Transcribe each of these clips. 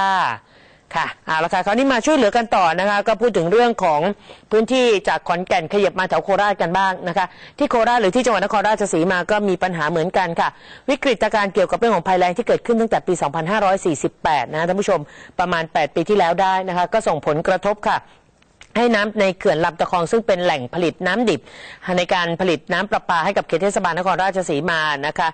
ค่ะค่ะเอาละค่ะคราวนี้มาช่วยเหลือกันต่อนะคะ ก็พูดถึงเรื่องของพื้นที่จากขอนแก่นขยับมาแถวโคราชกันบ้างนะคะ ที่โคราชหรือที่จังหวัดนครราชสีมาก็มีปัญหาเหมือนกันค่ะ วิกฤตการณ์เกี่ยวกับเรื่องของภัยแล้งที่เกิดขึ้นตั้งแต่ปี 2548 นะท่านผู้ชมประมาณ 8 ปีที่แล้วได้นะคะ ก็ส่งผลกระทบค่ะให้น้ำในเขื่อนลำตะคองซึ่งเป็นแหล่งผลิตน้ำดิบ ในการผลิตน้ำประปาให้กับเขตเทศบาลนครราชสีมานะคะ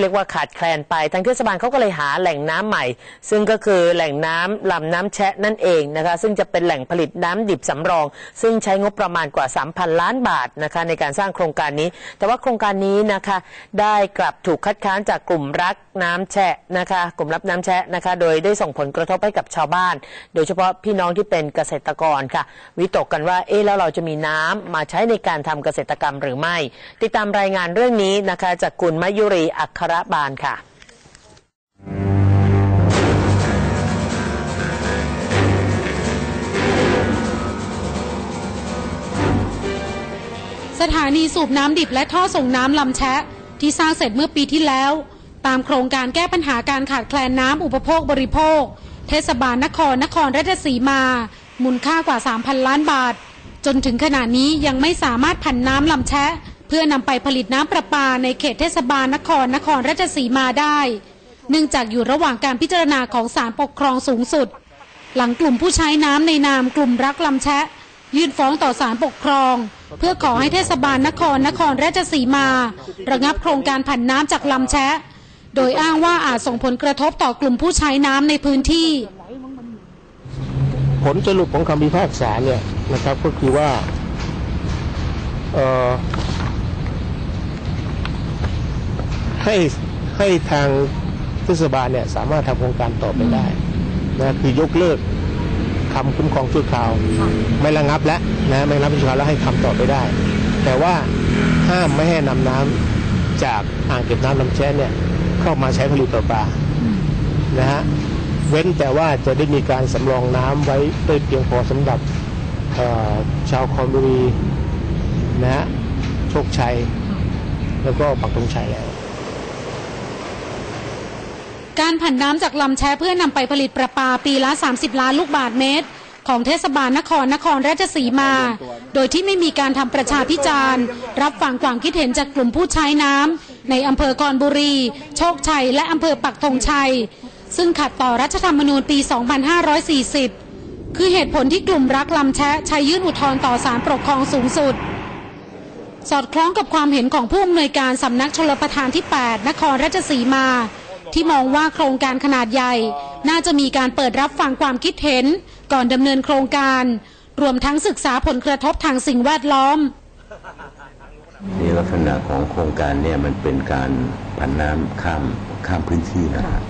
เรียกว่าขาดแคลนไป ทางเทศบาลเขาก็เลยหาแหล่งน้ำใหม่ ซึ่งก็คือแหล่งน้ำลำน้ำแชะนั่นเองนะคะ ซึ่งจะเป็นแหล่งผลิตน้ำดิบสำรอง ซึ่งใช้งบประมาณกว่า 3,000 ล้านบาทนะคะในการสร้างโครงการนี้ แต่ว่าโครงการนี้นะคะได้กลับถูกคัดค้านจากกลุ่มรักน้ำแชะนะคะ กลุ่มรับน้ำแชะนะคะ โดยได้ส่งผลกระทบให้กับชาวบ้าน โดยเฉพาะพี่น้องที่เป็นเกษตรกรค่ะ วิตกกันว่าเอ๊ะแล้วเราจะมีน้ำมาใช้ในการทำเกษตรกรรมหรือไม่ ติดตามรายงานเรื่องนี้นะคะจากคุณมยุรีอัครบาลค่ะสถานีสูบน้ำดิบและท่อส่งน้ำลำแชะ ที่สร้างเสร็จเมื่อปีที่แล้ว ตามโครงการแก้ปัญหาการขาดแคลนน้ำอุปโภคบริโภค เทศบาลนครนครราชสีมา มูลค่ากว่า 3,000 ล้านบาท จนถึงขณะนี้ยังไม่สามารถผันน้ำลำแชะ พื่อนำไปผลิตน้ำประปาในเขตเทศบาลนครนครราชสีมาได้ เนื่องจากอยู่ระหว่างการพิจารณาของศาลปกครองสูงสุด หลังกลุ่มผู้ใช้น้ำในนามกลุ่มรักลำแชะ ยื่นฟ้องต่อศาลปกครอง เพื่อขอให้เทศบาลนครนครราชสีมา ระงับโครงการผันน้ำจากลำแชะ โดยอ้างว่าอาจส่งผลกระทบต่อกลุ่มผู้ใช้น้ำในพื้นที่ ผลสรุปของคำพิพากษาเนี่ยนะครับก็คือว่าเอ่อ ให้ให้ทางเทศบาลเนี่ยสามารถทำโครงการต่อไปได้นะคือยกเลิกคำคุ้มครองชั่วคราว ไม่ระงับแล้วนะไม่ระงับชั่วคราวแล้วให้คำต่อไปได้ แต่ว่าห้ามไม่ให้นำน้ำจากอ่างเก็บน้ำลำแช่เนี่ยเข้ามาใช้ผลิตประปานะฮะเว้นแต่ว่าจะได้มีการสำรองน้ำไว้ได้เพียงพอสำหรับเอ่อชาวคอนบุรีนะฮะโชคชัย แล้วก็ปักธงชัยแล้ว การผันน้ำจากลำแชะเพื่อนำไปผลิตประปาปีละ 30 ล้านลูกบาทเมตร ของเทศบาลนครนครราชสีมา โดยที่ไม่มีการทำประชาพิจารณ์ รับฟังความคิดเห็นจากกลุ่มผู้ใช้น้ำในอำเภอคอนบุรี โชคชัย และอำเภอปักธงชัย ซึ่งขัดต่อรัฐธรรมนูญปี 2540 คือเหตุผลที่กลุ่มรักลำแชะใช้ยื่นอุทธรณ์ต่อศาลปกครองสูงสุดสอดคล้องกับความเห็นของผู้อำนวยการสำนักชลประทานที่ 8 นครราชสีมา ที่มองว่าโครงการขนาดใหญ่ น่าจะมีการเปิดรับฟังความคิดเห็น ก่อนดำเนินโครงการ รวมทั้งศึกษาผลกระทบทางสิ่งแวดล้อมนี่ลักษณะของโครงการเนี่ยมันเป็นการผันน้ำข้ามข้ามพื้นที่นะครับ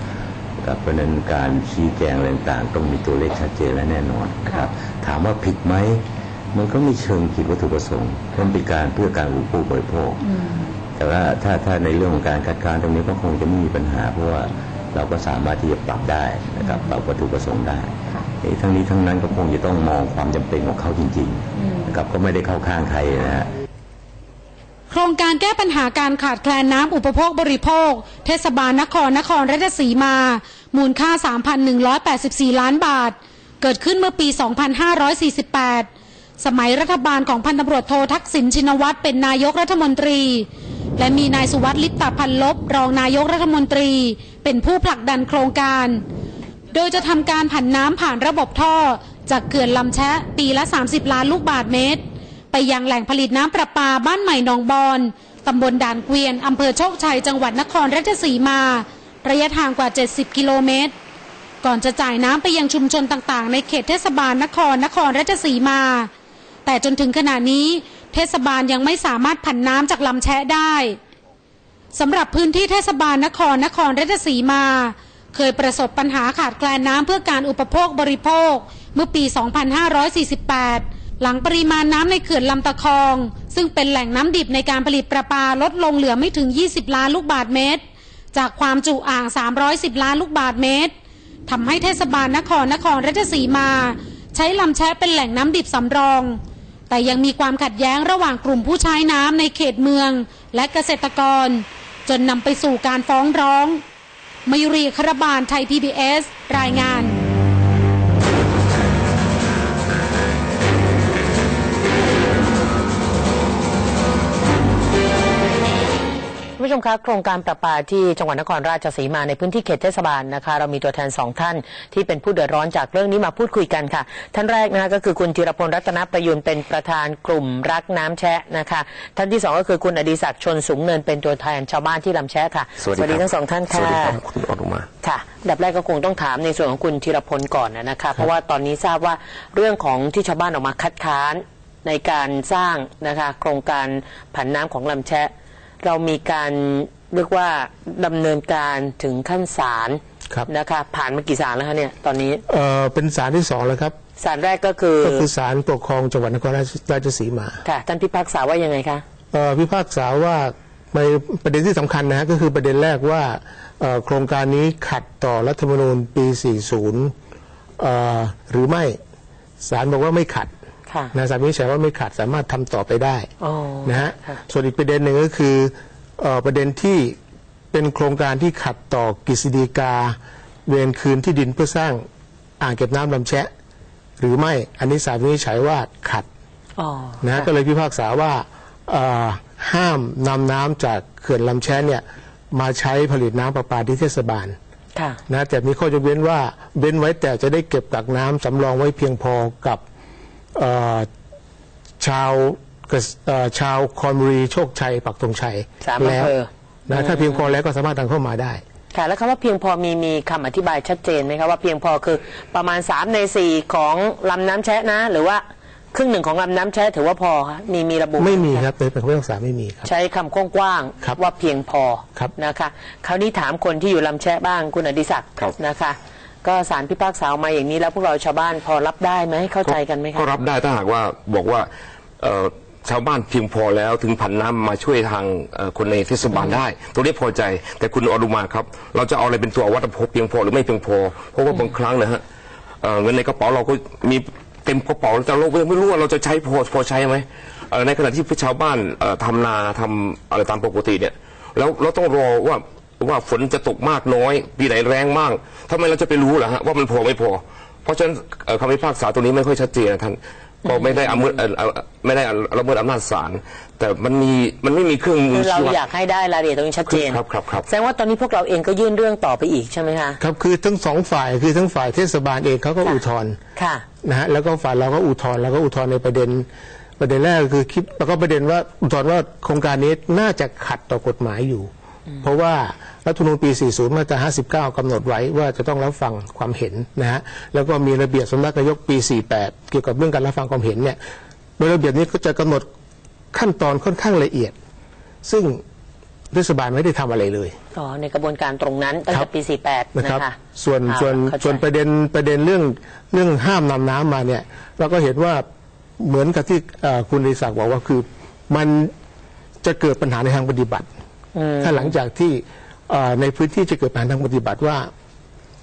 เพราะนั้นการชี้แจงต่างๆต้องมีตัวเลขชัดเจนและแน่นอนครับ ถามว่าผิดไหมมันก็ไม่เชิงผิดวัตถุประสงค์เพราะมันเป็นการเพื่อการอุปโภคบริโภค แต่ว่าถ้าถ้าในเรื่องของการคัดค้านตรงนี้ก็คงจะไม่มีปัญหา เพราะว่าเราก็สามารถที่จะปรับได้นะครับปรับวัตถุประสงค์ได้ทั้งนี้ทั้งนั้นก็คงจะต้องมองความจำเป็นของเขาจริงๆนะครับก็ไม่ได้เข้าข้างใครนะฮะโครงการแก้ปัญหาการขาดแคลนน้ำอุปโภคบริโภค เทศบาลนครนครราชสีมา มูลค่า 3,184 ล้านบาท เกิดขึ้นเมื่อปี 2548 สมัยรัฐบาลของพันตำรวจโททักษิณชินวัตรเป็นนายกรัฐมนตรี และมีนายสุวัสดิ์ลิปตาพันลบ รองนายกรัฐมนตรี เป็นผู้ผลักดันโครงการ โดยจะทำการผันน้ำผ่านระบบท่อ จากเขื่อนลำแชะปีละ 30 ล้านลูกบาทเมตร ไปยังแหล่งผลิตน้ำประปาบ้านใหม่หนองบอนตำบลด่านเกวียนอำเภอโชคชัย จังหวัดนครราชสีมา ระยะทางกว่า 70 กิโลเมตร ก่อนจะจ่ายน้ำไปยังชุมชนต่างๆ ในเขตเทศบาลนครนครราชสีมา แต่จนถึงขณะนี้ เทศบาลยังไม่สามารถผันน้ำจากลำแชะได้สำหรับพื้นที่เทศบาลนครนครราชสีมา เคยประสบปัญหาขาดแคลนน้ำเพื่อการอุปโภคบริโภค เมื่อปี 2548 หลังปริมาณน้ำในเขื่อนลำตะคอง ซึ่งเป็นแหล่งน้ำดิบในการผลิตประปาลดลงเหลือไม่ถึง 20 ล้านลูกบาทเมตร จากความจุอ่าง 310 ล้านลูกบาทเมตรทำให้เทศบาลนครนครราชสีมา ใช้ลำแชะเป็นแหล่งน้ำดิบสำรอง แต่ยังมีความขัดแย้งระหว่างกลุ่มผู้ใช้น้ำในเขตเมือง และเกษตรกร จนนำไปสู่การฟ้องร้อง มยุรีคารบาลไทย PBS รายงาน ผู้ชมคะโครงการประปาที่จังหวัดนครราชสีมาในพื้นที่เขตเทศบาลนะคะ เรามีตัวแทนสองท่านที่เป็นผู้เดือดร้อนจากเรื่องนี้มาพูดคุยกันค่ะ ท่านแรกนะคะก็คือคุณจิรพลรัตนประยุนเป็นประธานกลุ่มรักน้ำแชะนะคะ ท่านที่สองก็คือคุณอดีศักดิ์ชนสูงเนินเป็นตัวแทนชาวบ้านที่ลำแชะค่ะสวัสดีครับทั้งสองท่านค่ะสวัสดีครับคุณอนุมาค่ะอันดับแรกก็คงต้องถามในส่วนของคุณธีรพลก่อนนะคะ เพราะว่าตอนนี้ทราบว่าเรื่องของที่ชาวบ้านออกมาคัดค้านในการสร้างนะคะโครงการผันน้ำของลำแชะ เรามีการเรียกว่าดำเนินการถึงขั้นศาลครับนะคะผ่านมากี่ศาลแล้วคะเนี่ยตอนนี้เอ่อเป็นศาลที่สองแล้วครับศาลแรกก็คือก็คือศาลปกครองจังหวัดนครราชราชสีมาค่ะท่านพิพากษาว่ายังไงคะเอ่อพิพากษาว่าในประเด็นที่สำคัญนะฮะก็คือประเด็นแรกว่าเอ่อโครงการนี้ขัดต่อรัฐธรรมนูญปี 40เอ่อหรือไม่ศาลบอกว่าไม่ขัดค่ะ นะศาลวินิจฉัยว่าไม่ขัดสามารถทำต่อไปได้อ๋อนะฮะค่ะส่วนอีกประเด็นหนึ่งก็คือเอ่อประเด็นที่เป็นโครงการที่ขัดต่อกฤษฎีกา เวรคืนที่ดินเพื่อสร้างอ่างเก็บน้ำลำแชะ หรือไม่อันนี้ศาลวินิจฉัยว่าขัดอ๋อนะฮะค่ก็เลยพิพากษาว่าเอ่อห้ามนำน้ำจากเขื่อนลำแชะเนี่ยมาใช้ผลิตน้ำประปาที่เทศบาลค่ะนะแต่มีข้อยกเว้นว่าเว้นไว้แต่จะได้เก็บกักน้ำสำรองไว้เพียงพอกับเอ่อ ชาวเกษเอ่อชาวคอนบุรีโชคชัยปักธงชัยสามแล้วอำเภอนะถ้าเพียงพอแล้วก็สามารถทำเข้ามาได้ค่ะแล้วคำว่าเพียงพอมีมีคำอธิบายชัดเจนไหมคะว่าเพียงพอคือประมาณ 3 ใน 4 ของลำน้ำแชะนะ หรือว่าครึ่งหนึ่งของลำน้ำแชะถือว่าพอคะมีมีระบุไม่มีครับในเป็นคำพิพากษาไม่มีครับ ใช้คำกว้างครับๆว่าเพียงพอครับนะคะคราวนี้ถามคนที่อยู่ลำแชะบ้างคุณอดิศักดิ์ครับนะคะ ก็สารพิพากษาออกมาอย่างนี้แล้วพวกเราชาวบ้านพอรับได้ไหมเข้าใจกันไหมคะก็รับได้ถ้าหากว่าบอกว่าเอ่อชาวบ้านเพียงพอแล้วถึงผันน้ำมาช่วยทางเอ่อคนในเทศบาลได้ ตรงนี้พอใจ แต่คุณอรุมาครับ เราจะเอาอะไรเป็นตัววัดว่าเพียงพอหรือไม่เพียงพอ เพราะว่าบางครั้งนะฮะเอ่อเงินในกระเป๋าเราก็มีเต็มกระเป๋าแต่เราไม่รู้ว่าเราจะใช้พอพอใช้ไหมเอ่อในขณะที่ชาวบ้านเอ่อทำนาทำอะไรตามปกติเนี่ยแล้วเราต้องรอว่า ว่าฝนจะตกมากน้อย ปีไหนแรงมากทำไมเราจะไปรู้ล่ะฮะว่ามันพอไม่พอ เพราะฉะนั้นเอ่อคำพิพากษาตัวนี้ไม่ค่อยชัดเจนนะท่านก็ไม่ได้อำเมิดเอ่อเอ่อไม่ได้ละเมิดอำนาจศาลแต่มันมีมันไม่มีเครื่องมืคืออเราชี้วัดอยากให้ได้รายละเอียดตรงนี้ชัดเจนครับครับครับแสดงว่าตอนนี้พวกเราเองก็ยื่นเรื่องต่อไปอีกใช่ไหมคะครับคือทั้งสองฝ่ายคือทั้งฝ่ายเทศบาลเองเขาก็อุทธรณ์ค่ะนะฮะแล้วก็ฝ่ายเราก็อุทธรณ์แล้วก็อุทธรณ์ในประเด็นประเด็นแรกก็คือคิดแล้วก็ประเด็นว่าอุทธรณ์ว่าโครงการนี้น่าจะขัดต่อกฎหมายอยู่ เพราะว่ารัฐธรรมนูญปี 40 มาตรา59 กำหนดไว้ว่าจะต้องรับฟังความเห็นนะฮะ แล้วก็มีระเบียบสำนักนายกปี 48 เกี่ยวกับเรื่องการรับฟังความเห็นเนี่ย โดยระเบียบนี้ก็จะกำหนดขั้นตอนค่อนข้างละเอียด ซึ่งเทศบาลไม่ได้ทำอะไรเลย อ๋อ ในกระบวนการตรงนั้นตั้งครัแต่บปี 48 นะนะครับคะส่วนเอาส่วนเข้าใจส่วนประเด็นประเด็นเรื่องเรื่องห้ามนำน้ำมาเนี่ยเราก็เห็นว่าเหมือนกับที่เอ่อคุณริศักดิ์บอกว่าคือมันจะเกิดปัญหาในทางปฏิบัติ ถ้าหลังจากที่เอ่อในพื้นที่จะเกิดปัญหาทางปฏิบัติว่า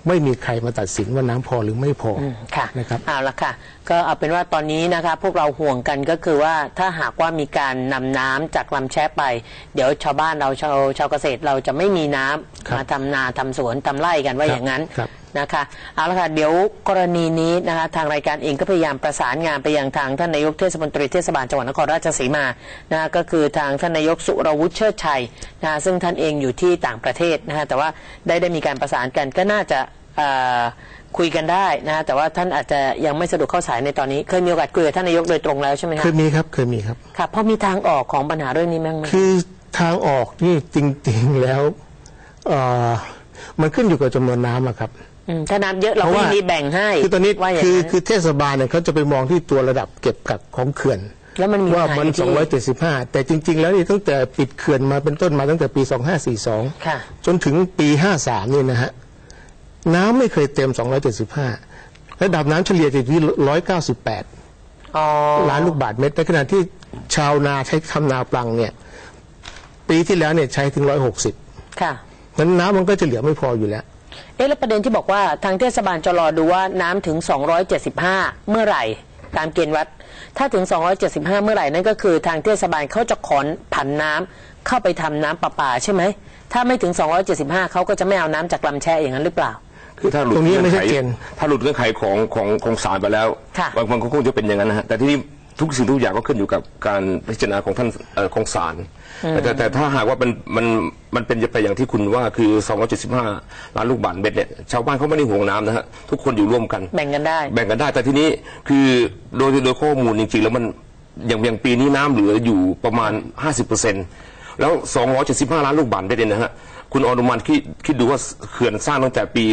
ไม่มีใครมาตัดสินว่าน้ำพอหรือไม่พออค่ะนะครับเอาละค่ะ ก็เอาเป็นว่าตอนนี้นะคะ พวกเราห่วงกันก็คือว่าถ้าหากว่ามีการนำน้ำจากลำแชะไป เดี๋ยวชาวบ้านเราชาวชาวเกษตรเราจะไม่มีน้ำครับมาทำนาทำสวนทำไร่กันว่าครับอย่างนั้นครับ นะคะเอาละค่ะเดี๋ยวกรณีนี้นะคะทางรายการเองก็พยายามประสานงานไปยังทางท่านนายกเทศมนตรีเทศบาลจังหวัดนครราชสีมานะคะก็คือทางท่านนายกสุรวุฒิเชิดชัยนะคะซึ่งท่านเองอยู่ที่ต่างประเทศนะคะแต่ว่าได้ได้มีการประสานกันก็น่าจะเอ่อคุยกันได้นะฮะแต่ว่าท่านอาจจะยังไม่สะดวกเข้าสายในตอนนี้เคยมีโอกาสคุยกับท่านนายกโดยตรงแล้วใช่ไหมเคคะยมีครับเคยมีครับค่ะพอมีทางออกของปัญหาเรื่องนี้มั้งไหมคือทางออกนี่จริงๆแล้วเอ่อมันขึ้นอยู่กับจำนวนน้ำอะครับม ถ้าน้ำเยอะเราก็ยินดีแบ่งให้คือตอนนี้ว่าอย่างคือนั้นคือเทศบาลเนี่ยเขาจะไปมองที่ตัวระดับเก็บกักของเขื่อนแล้วมันมีว่าปัญหมันที่275 แต่จริง ๆ แล้วนี่ตั้งแต่ปิดเขื่อนมาเป็นต้นมาตั้งแต่ปี 2542ค่ะจนถึงปี 53นี่นะฮะ น้ำไม่เคยเต็ม 275 ระดับน้ำเฉลี่ยจะอยู่ที่ 198อ๋อล้านลูกบาทเมตรในขณะที่ชาวนาใช้ทำนาปลังเนี่ย ปีที่แล้วเนี่ยใช้ถึง 160 ค่ะนั้นน้ำมันก็จะเหลือไม่พออยู่แล้ว เอ๊ะแล้วประเด็นที่บอกว่าทางเทศบาลจะรอดูว่าน้ำถึง 275 เมื่อไหร่ ตามเกณฑ์วัด ถ้าถึง 275 เมื่อไหร่นั่นก็คือ ทางเทศบาลเขาจะขอนผันน้ำเข้าไปทำน้ำประปาใช่ไหม ถ้าไม่ถึง 275 เขาก็จะไม่เอาน้ำจากลำแช่อย่างนั้นหรือเปล่า คือถ้าหลุดตรงนี้ยังไม่เงื่อชัดเจน ถ้าหลุดเงื่อนไขของของของศาลไปแล้วค่ะ บางมันก็คงจะเป็นอย่างนั้นนะฮะแต่ที่นี่ ทุกสิ่งทุกอย่างก็ขึ้นอยู่กับการพิจารณาของท่านเอ่อของศาลแต่แต่แต่ถ้าหากว่ามันมันมันเป็นไปอย่างที่คุณว่าคือ 275 ล้านลูกบาศก์เมตรเนี่ยชาวบ้านเขาไม่ได้ห่วงน้ำนะฮะทุกคนอยู่ร่วมกัน แบ่งกันได้ แบ่งกันได้แต่ทีนี้คือโดยโดยข้อมูลจริงๆ แล้วมันอย่างอย่างปีนี้น้ำเหลืออยู่ประมาณ 50%แล้ว 275 ล้านลูกบาศก์เมตรเนี่ยนะฮะคุณอนุมันคิดคิดดูว่าเขื่อนสร้างตั้งแต่ปี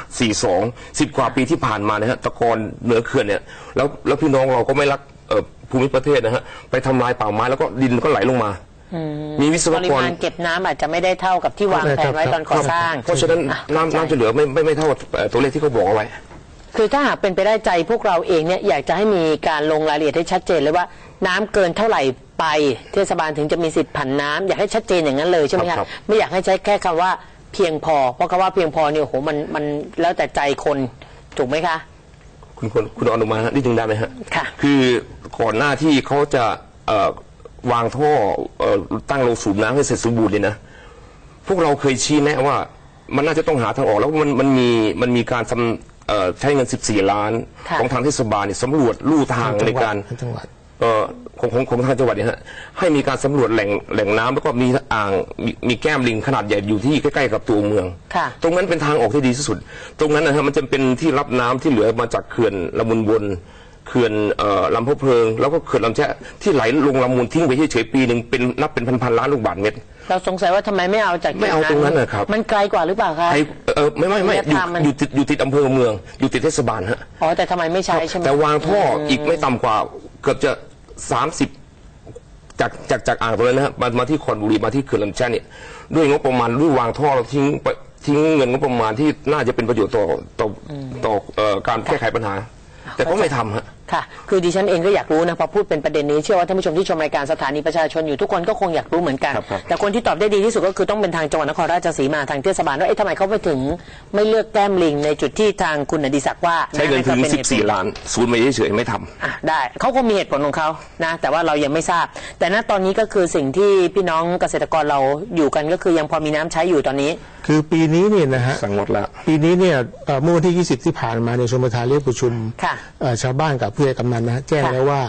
2542 10 กว่าปีที่ผ่านมานะฮะตะกอนเหนือเขื่อนเนี่ยแล้วแล้วพี่น้องเราก็ไม่รักเอ่อภูมิประเทศนะฮะไปทำลายป่าไม้แล้วก็ดินก็ไหลลงมา มีวิศวปริกร มาณเก็บน้ำอาจจะไม่ได้เท่ากับที่วางแผนไว้ตอนก่อสร้าง เพราะฉะนั้นน้ำน้ำจะเหลือไม่ไม่ไม่เท่าเอ่อตัวเลขที่เขาบอกเอาไว้ คือถ้าหากเป็นไปได้ใจพวกเราเองเนี่ยอยากจะให้มีการลงรายละเอียดให้ชัดเจนเลยว่าน้ำเกินเท่าไหร่ไป เทศบาลถึงจะมีสิทธิ์ผันน้ำอยากให้ชัดเจนอย่างนั้นเลยใช่ไหมครัคะบครับ ไม่อยากให้ใช้แค่คำว่า เพียงพอ เพราะคำว่าเพียงพอเนี่ยโอ้โหมันมันแล้วแต่ใจคนถูกไหมคะ คุณคุณคุณอนุมาฮะนี่จึงได้ไหมฮะค่ะ คือก่อนหน้าที่เขาจะเอ่อวางท่อเอ่อตั้งโรงสูบน้ำให้เสร็จสมบูรณ์เลยนะ พวกเราเคยชี้แนะว่า มันน่าจะต้องหาทางออกแล้วมันมันมีมันมีการสำเอ่อใช้เงิน 14 ล้าน ค่ะ ของทางเทศบาลเนี่ยสำรวจลู่ทางในการ จังหวัด เอ่อของของของทางจังหวัดเนี่ยฮะให้มีการสำรวจแหล่งแหล่งน้ำแล้วก็มีอ่างมีมีแก้มลิงขนาดใหญ่อยู่ที่ใกล้ๆกับตัวเมือง ค่ะ ตรงนั้นเป็นทางออกที่ดีที่สุด ตรงนั้นนะฮะมันจะเป็นที่รับน้ำที่เหลือมาจากเขื่อนลำมุนบนเขื่อนเอ่อลำพะเพลิง แล้วก็เขื่อนลำแช่ที่ไหลลงลำมุนทิ้งไปเฉยๆปีหนึ่งเป็นนับเป็นพันๆล้านลูกบาศก์เมตร เราสงสัยว่าทำไมไม่เอาจากไม่เอาตรงนั้นน่ะครับ มันไกลกว่าหรือเปล่าคะ ไอ้เออไม่ไม่ไม่อยู่ระยะทางมัน อยู่ติดอยู่ติดอำเภอเมือง อยู่ติดเทศบาลฮะ อ๋อแต่ทำไมไม่ใช้ใช่ไหมแต่วางท่ออีกไม่ต่ำกว่าเกือบจะ สามสิบจากจากจากอ่างตรงนั้นนะฮะมามาที่คอนบุรีมาที่เขื่อนลำแช่เนี่ยด้วยงบประมาณด้วยวางท่อเราทิ้งไปทิ้งเงินงบประมาณที่น่าจะเป็นประโยชน์ต่อต่อต่อเอ่อการแก้ไขปัญหา แต่ก็ไม่ทำฮะ ค่ะ คือดิฉันเองก็อยากรู้นะพอพูดเป็นประเด็นนี้เชื่อว่าท่านผู้ชมที่ชมรายการสถานีประชาชนอยู่ทุกคนก็คงอยากรู้เหมือนกัน ครับครับ แต่คนที่ตอบได้ดีที่สุดก็คือต้องเป็นทางจังหวัดนครราชสีมาทางเทศบาลว่าเอ๊ะทำไมเขาไปถึง ไม่เลือกแก้มลิงในจุดที่ทางคุณอดิศักดิ์ว่าใช้เงินถึงาจะป็หตุผล 14 ล้าน ศูนย์ไปเฉยๆไม่ทำ อะได้เขาคงมีเหตุผลของเขานะ แต่ว่าเรายังไม่ทราบ แต่ณตอนนี้ก็คือสิ่งที่พี่น้องเกษตรกรเราอยู่กันก็คือยังพอมีน้ำใช้อยู่ตอนนี้ คือปีนี้เนี่ยนะฮะ สั่งงดแล้วปีนี้เนี่ยเอ่อเมื่อวันที่ 20 ที่ผ่านมาในยชมประธานเรียกประชุมค่ะ เอ่อชาวบ้านกับผู้ใหญ่กำนันนะฮะแจ้งค่ะแล้วว่า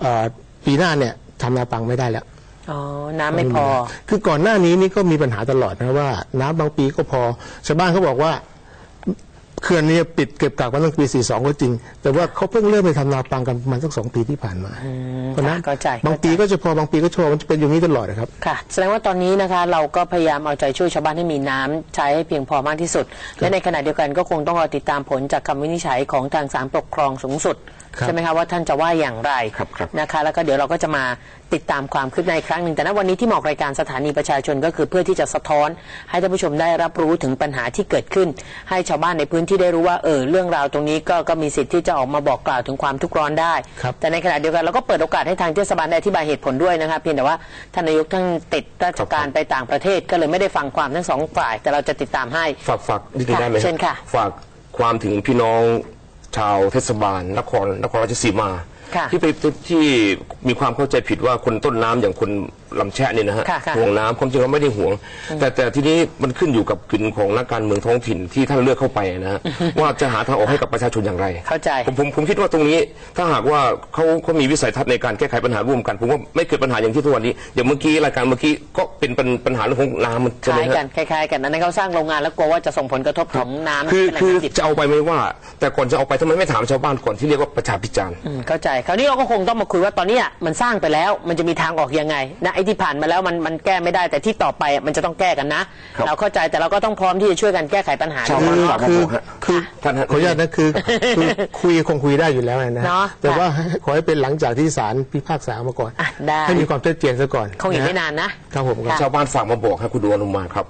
เอ่อปีหน้าเนี่ยทำนาปังไม่ได้แล้วอ๋อ น้ำไม่พอ คือก่อนหน้านี้นี่ก็มีปัญหาตลอดนะว่า น้ำบางปีก็พอ ชาวบ้านเขาบอกว่าเขื่อนเนี่ยปิดเก็บกักมาตั้งปี 42 ก็จริง แต่ว่าเขาเพิ่งเริ่มไปทำนาปังกันประมาณสักสองปีที่ผ่านมาเพราะฉะนั้นเข้าใจบางปีก็จะพอบางปีก็จะพอมันจะเป็นอย่างนี้ตลอดนะครับ ค่ะ แสดงว่าตอนนี้นะคะเราก็พยายามเอาใจช่วยชาวบ้านให้มีน้ำใช้ให้เพียงพอมากที่สุด และในขณะเดียวกันก็คงต้องรอติดตามผลจากคำวินิจฉัยของทางศาลปกครองสูงสุดครับ ใช่ไหมคะว่าท่านจะว่าอย่างไรครับครับนะคะ แล้วก็เดี๋ยวเราก็จะมาติดตามความคืบหน้าอีกครั้งหนึ่งแต่ณวันนี้ที่มาออกรายการสถานีประชาชนก็คือเพื่อที่จะสะท้อน ให้ท่านผู้ชมได้รับรู้ถึงปัญหาที่เกิดขึ้น ให้ชาวบ้านในพื้นที่ได้รู้ว่าเออเรื่องราวตรงนี้ก็ก็มีสิทธิ์ที่จะออกมาบอกกล่าวถึงความทุกข์ร้อนได้ครับแต่ในขณะเดียวกันเราก็เปิดโอกาสให้ทางเทศบาลได้อธิบายเหตุผลด้วยนะครับเพียงแต่ว่าท่านนายกท่านติดราชการไปต่างประเทศก็เลยไม่ได้ฟังความทั้งสองฝ่าย แต่เราจะติดตามให้ฝากฝากนิดนึงได้ไหมฮะเชิญค่ะฝากความถึงพี่น้อง ชาวเทศบาลนครนครราชสีมาค่ะที่ไปที่ มีความเข้าใจผิดว่าคนต้นน้ำอย่างคนลำแช่เนี่ยนะฮะค่ะค่ะ ห่วงน้ำความจริงเราไม่ได้ห่วง แต่แต่ทีนี้มันขึ้นอยู่กับกลิ่นของนักการเมืองท้องถิ่นที่ท่านเลือกเข้าไปนะฮะว่าจะหาทางออกให้กับประชาชนอย่างไร เข้าใจ ผมผมผมคิดว่าตรงนี้ถ้าหากว่าเขาเขามีวิสัยทัศน์ในการแก้ไขปัญหาร่วมกัน ผมว่าไม่เกิดปัญหาอย่างที่ทุกวันนี้อย่างเมื่อกี้รายการเมื่อกี้ก็เป็นปัญปัญหาเรื่องของน้ำมันใช่คไหมล้ายฮะกันคล้ายๆกันอันนั้นเขาสร้างโรงงานแล้วกลัวว่าจะส่งผลกระทบถึงน้ำคือแหล่งคือน้ำดิบจะเอาไปไม่ว่า แต่ก่อนจะเอาไปทำไมไม่ถามชาวบ้านก่อนที่เรียกว่าประชาพิจารณ์อืมเข้าใจ คราวนี้เราก็คงต้องมาคุยว่าตอนเนี้ยมันสร้างไปแล้ว มันจะมีทางออกยังไงนะไอ้ที่ผ่านมาแล้วมันมันแก้ไม่ได้แต่ที่ต่อไปอะมันจะต้องแก้กันนะครับเราเข้าใจแต่เราก็ต้องพร้อมที่จะช่วยกันแก้ไขปัญหาชาวด้วยบ้านฝากมาคือบอกฮะคือท่านฮะขออนุญาตนะคือคือคุยคงคุยได้อยู่แล้วนะเนาะแต่ว่าขอให้เป็นหลังจากที่ศาลพิพากษามาก่อนอะได้ให้มีความชัดเจนซะก่อนคงอีกไม่ะนานนะครับผมครับค่ะชาวบ้านฝากมาบอกครับคุณดวงอนุมาครับ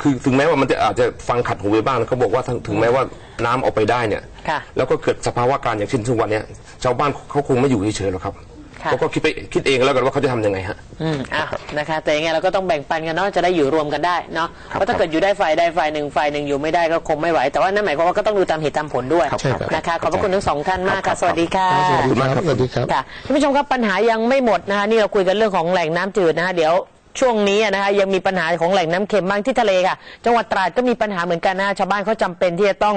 คือถึงแม้ว่ามันจะอาจจะฟังขัดหูไปบ้างเขาบอกว่าถึงถึงแม้ว่าน้ำออกไปได้เนี่ยค่ะแล้วก็เกิดสภาวะการอย่างเช่นทุกวันเนี้ยชาวบ้านเขาคงไม่อยู่เฉยๆหรอกครับค่ะ เขาก็คิดไปคิดเองแล้วกันว่าเขาจะทำยังไงฮะ อืมอะนะคะ แต่ยังไงเราก็ต้องแบ่งปันกันเนาะจะได้อยู่รวมกันได้เนาะครับเพราะถ้าเกิดอยู่ได้ฝ่ายใดฝ่ายหนึ่งฝ่ายหนึ่งอยู่ไม่ได้ก็คงไม่ไหว แต่ว่านั่นหมายความว่าก็ต้องดูตามเหตุตามผลด้วยครับใช่ครับ นะคะขอบพระคุณทั้งสองท่านมากครัค่ะบสวัสดีค่ะสวัสดีครับสวัสดีครับ ค่ะท่านผู้ชมครับปัญหายังไม่หมดนะคะนี่เราคุยกันเรื่องของแหล่งน้ำจืดนะคะเดี๋ยว ช่วงนี้นะคะยังมีปัญหาของแหล่งน้ำเค็มบ้างที่ทะเลค่ะ จังหวัดตราดก็มีปัญหาเหมือนกันนะชาวบ้านเขาจำเป็นที่จะต้อง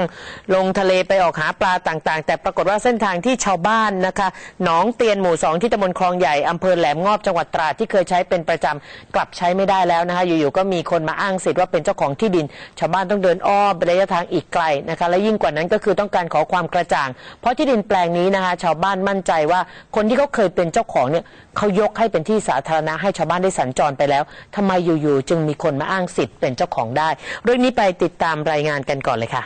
ลงทะเลไปออกหาปลาต่างๆ แต่ปรากฏว่าเส้นทางที่ชาวบ้านนะคะหนองเตียนหมู่สองที่ตำบลคลองใหญ่อำเภอแหลมงอบจังหวัดตราดที่เคยใช้เป็นประจำกลับใช้ไม่ได้แล้วนะคะอยู่ๆก็มีคนมาอ้างสิทธิ์ว่าเป็นเจ้าของที่ดิน ชาวบ้านต้องเดินอ้อมไประยะทางอีกไกลนะคะและยิ่งกว่านั้นก็คือต้องการขอความกระจ่าง เพราะที่ดินแปลงนี้นะคะชาวบ้านมั่นใจว่าคนที่เขาเคยเป็นเจ้าของเนี่ยเขายกให้เป็นที่สาธารณะให้ชาวบ้านได้สัญจรไปแล้วทำไมอยู่ๆจึงมีคนมาอ้างสิทธิ์เป็นเจ้าของได้ เรื่องนี้ไปติดตามรายงานกันก่อนเลยค่ะ